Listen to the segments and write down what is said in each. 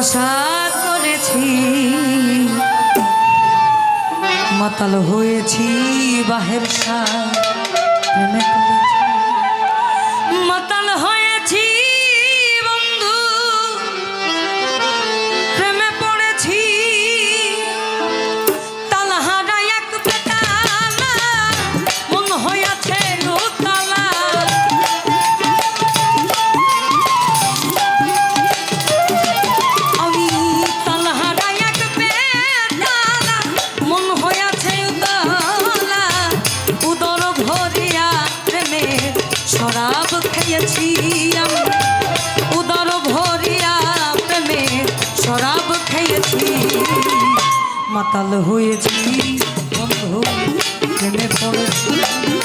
আশা করেছি। মাতাল হয়েছি বাহের সার প্রেমে ডাব খেয়েছি আমি। উদর ভরিয়া প্রেমে শরাব খেয়েছি মাতাল হয়েছি বন্ধু প্রেমে পড়েছি।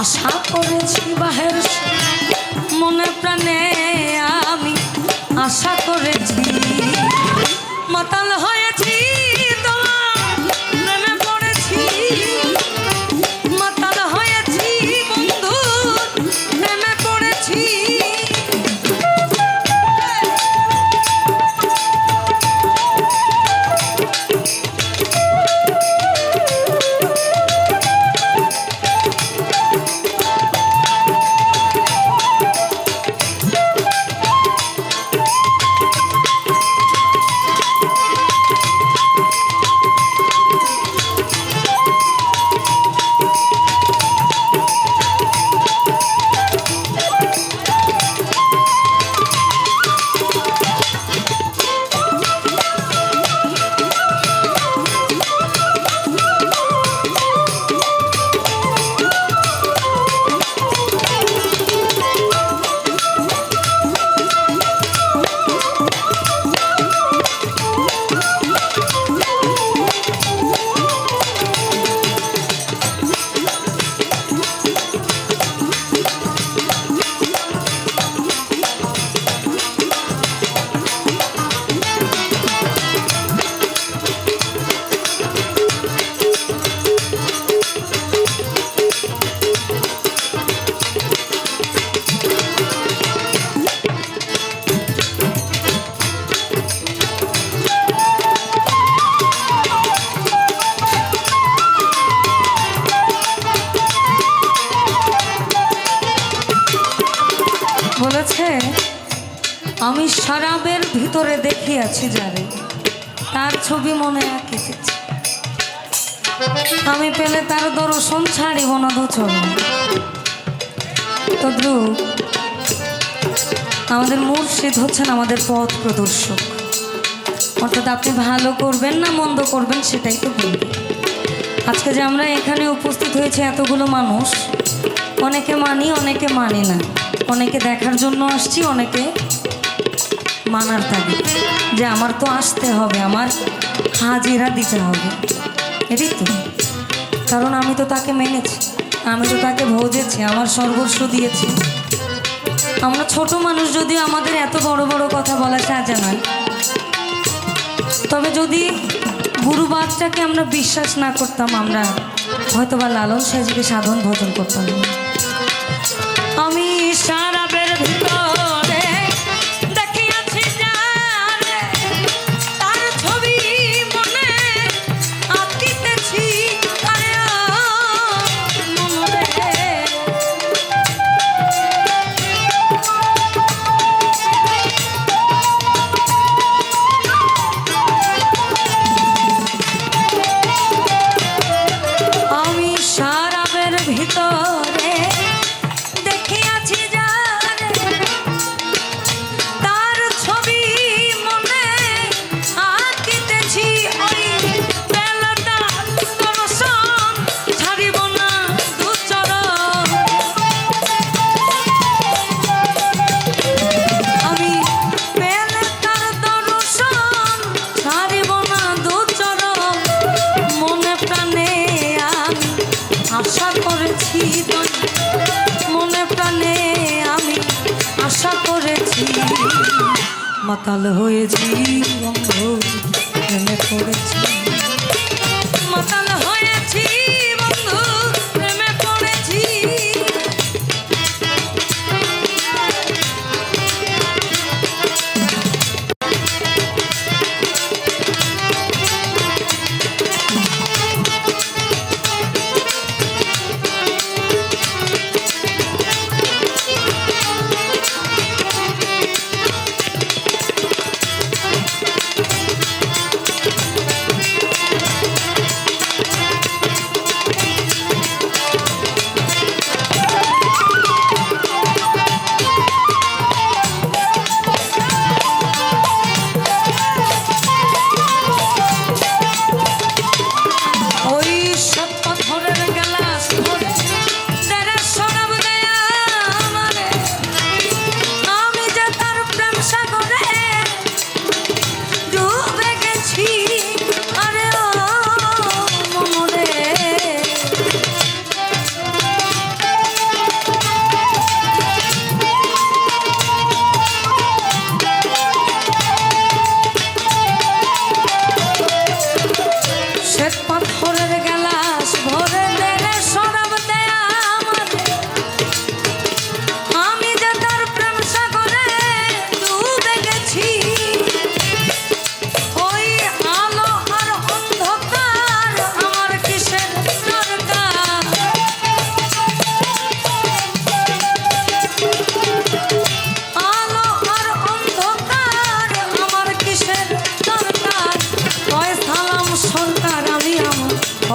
আশা করেছি বাহের মনে প্রাণে আমি আশা করেছি। মাতাল হয়েছি। ভিতরে দেখিয়াছি যারে। তার ছবি মনে আঁকিতেছি আমি পেলে তার দর্শন ছাড়িব না দুচরণ তদ্রুপ আমাদের মুর্শিদ হচ্ছেন আমাদের পথ প্রদর্শক। অর্থাৎ আপনি ভালো করবেন না মন্দ করবেন সেটাই তো বলবেন আজকে যে আমরা এখানে উপস্থিত হয়েছে এতগুলো মানুষ, অনেকে মানি অনেকে মানি না। অনেকে দেখার জন্য আসছি, অনেকে মানার তাগিদ। যে আমার তো আসতে হবে, আমার হাজিরা দিতে হবে। এটাই তো। কারণ আমি তো তাকে মেনেছি, আমি তো তাকে ভোজেছি, আমার সর্বস্ব দিয়েছি। আমরা ছোট মানুষ যদিও আমাদের এত বড় বড় কথা বলা সাজা নয়, তবে যদি গুরু বাচ্চাকে আমরা বিশ্বাস না করতাম, আমরা হয়তো বা লালন সাজিকে সাধন ভজন করতাম। না। মাতাল হয়েছি বন্ধ প্রেমে পড়েছি।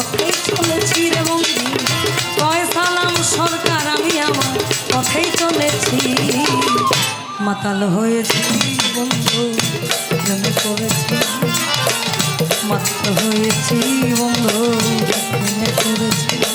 পথেই চলেছি রে বন্ধু। সরকার, আমি আমার পথেই চলেছি। মাতাল হয়েছি বন্ধু, প্রেমে করেছি। মাতাল হয়েছি বন্ধু, প্রেমে পড়েছি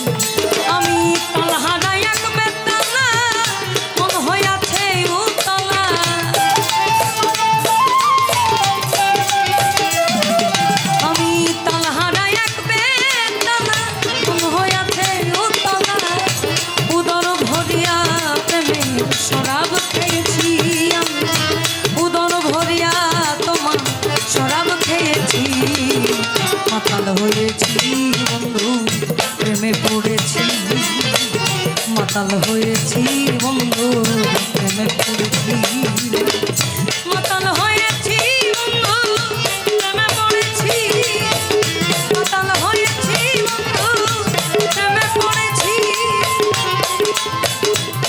মাতাল হয়েছি বন্ধু হয়েছি মাতাল হয়েছি বন্ধু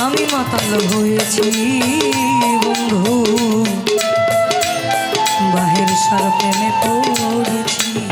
আমি মাতাল হয়েছি বন্ধু, বাহের সার প্রেমে পড়েছি।